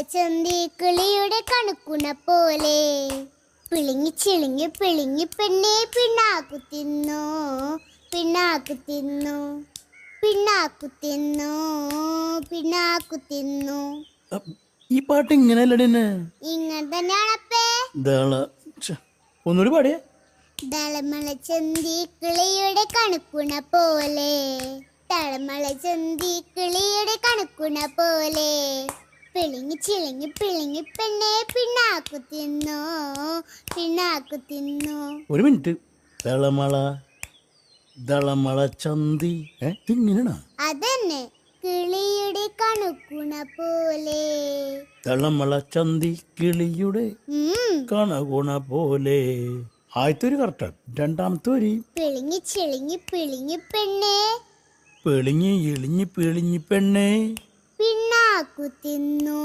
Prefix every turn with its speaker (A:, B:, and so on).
A: ചന്തി കിളിയുടെ കണക്കുണ പോലെ. പിളിങ്ങി ചിളിങ്ങി പിളിങ്ങി പെണ്ണെ പിണ്ണാക്കു തിന്നു. പിണ്ണാക്കു തിന്നു. പിണ്ണാക്കു തിന്നു. പിണ്ണാക്കു തിന്നു.
B: ഈ പാട്ട് ഇങ്ങനെയല്ലടന്നെ
A: ഇങ്ങനെ തന്നെയാണപ്പേ
B: ഒന്നുകൂടി പാടിയേ.
A: തളമള ചന്തി കിളിയുടെ കണക്കുണ പോലെ. തളമള ചന്തി കിളിയുടെ കണക്കുണ പോലെ. പിളിങ്ങി ചിളിങ്ങി പിളിങ്ങി പെണ്ണെ പിണ്ണാക്കു തിന്നു പിണ്ണാക്കു തിന്നു.
B: ഒരു മിനിറ്റ്. തളമള ദളമള ചന്തി. തിങ്ങിനാ
A: അതന്നെ കിളിയുടെ കണുക്കുണ പോലെ.
B: തളമള ചന്തി കിളിയുടെ കണകുണ പോലെ. ആദ്യത്തെ ഒരു കറക്റ്റാണ് രണ്ടാമത്തെ ഒരു.
A: പിളിങ്ങി ചിളിങ്ങി പിളിങ്ങി പെണ്ണെ.
B: പിളിങ്ങി ഇളിഞ്ഞി പിളിഞ്ഞി പെണ്ണേ.
A: പിണ്ണാക്കു തിന്നു.